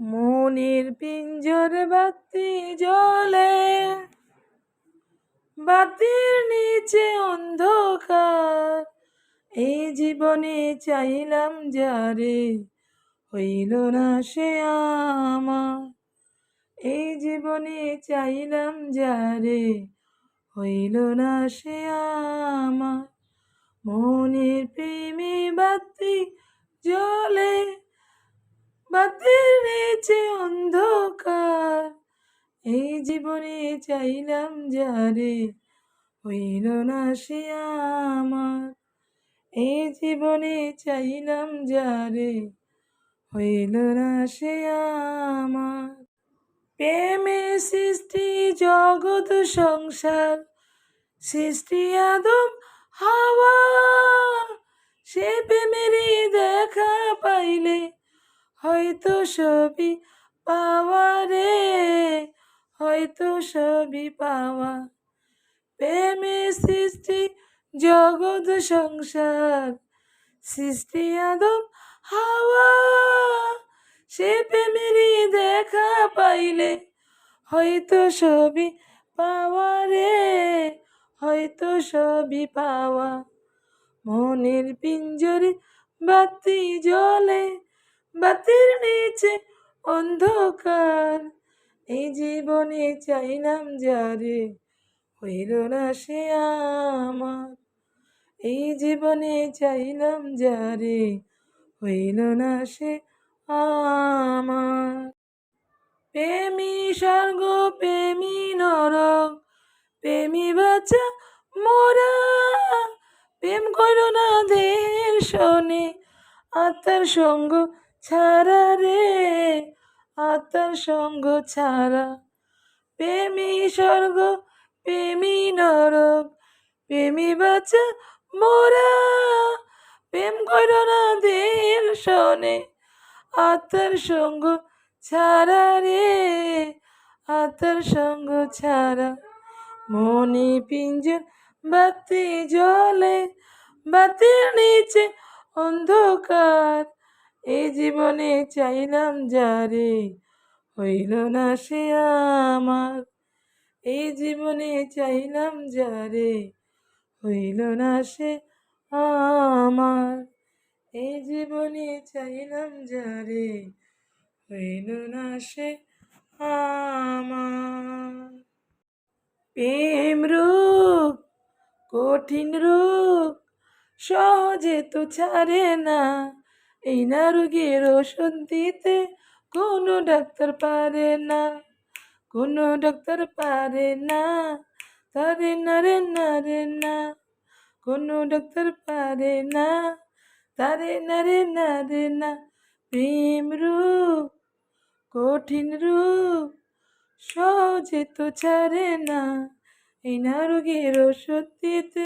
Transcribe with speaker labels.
Speaker 1: মনের পিঞ্জর বাতি জ্বলে, বাতির নিচে অন্ধকার। এই জীবনে চাইলাম যারে হইল না সে আমার। এই জীবনে চাইলাম যারে হইল না সে আমার। মনের প্রেমে বাতি জ্বলে বাতির নিচে অন্ধকার। এই জীবনে চাইলাম যারে হইল না সে আমার। এই জীবনে চাইলাম যারে হইল না সে আমার। প্রেমে সৃষ্টি, জগৎ, সংসার, সৃষ্টি, আদম, হাওয়া। সে প্রেমেরই দেখা পাইলে হয়তো সবই পাওয়া রে, হয়তো সবই পাওয়া। প্রেমে সৃষ্টি, জগৎ সংসার, সৃষ্টি আদম, হাওয়া। সে প্রেমেরই দেখা পাইলে হয়তো সবই পাওয়া রে, হয়তো সবই পাওয়া। মনের পিঞ্জরে বাতি জ্বলে বাতির নিচে অন্ধকার। এই জীবনে চাইলাম যারে হইল না সে আমার। এই জীবনে চাইলাম যারে হইল না সে আমার। প্রেমী স্বর্গ, প্রেমী নরক, প্রেমী বাচ্চা মোরা। প্রেম করো না দেহের আত্মার সঙ্গ ছাড়া রে, আত্মার সঙ্গ ছাড়া। প্রেমী স্বর্গ, প্রেমী নরক, প্রেমী বাচ্চা মোরা। প্রেম করো না দেহের শোনে, আত্মার সঙ্গ ছাড়া রে, আত্মার সঙ্গ ছাড়া। মনে পিঞ্জর, বাতি জলে বাতির নিচে অন্ধকার। এই জীবনে চাইলাম যারে হইল না সে আমার। এই জীবনে চাইলাম যারে হইল না সে আমার। এই জীবনে চাইলাম যারে হইল না সে আমার। প্রেম রূপ, কঠিন রূপ, সহজে তো ছাড়ে না। এই না রোগের ওষুধ দিতে কোনো ডাক্তার পারে না, কোনো ডাক্তার পারে না, তারে না রে না রে, না, কোনো ডাক্তার পারে না, তারে না রে না রে, না প্রেম রূপ, কঠিন রূপ, সহজে তো ছাড়ে না, এই না রোগের ওষুধ দিতে